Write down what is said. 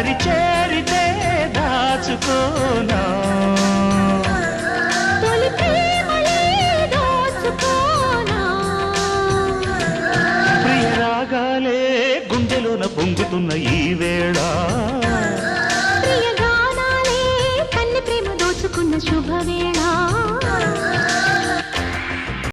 దారి చేరితే దాచుకోనా. ప్రియరాగాలే గుండెలోన పొంగుతున్న ఈ వేళ. ప్రియగానాలే కన్నె ప్రేమ దోచుకున్న శుభవేళ.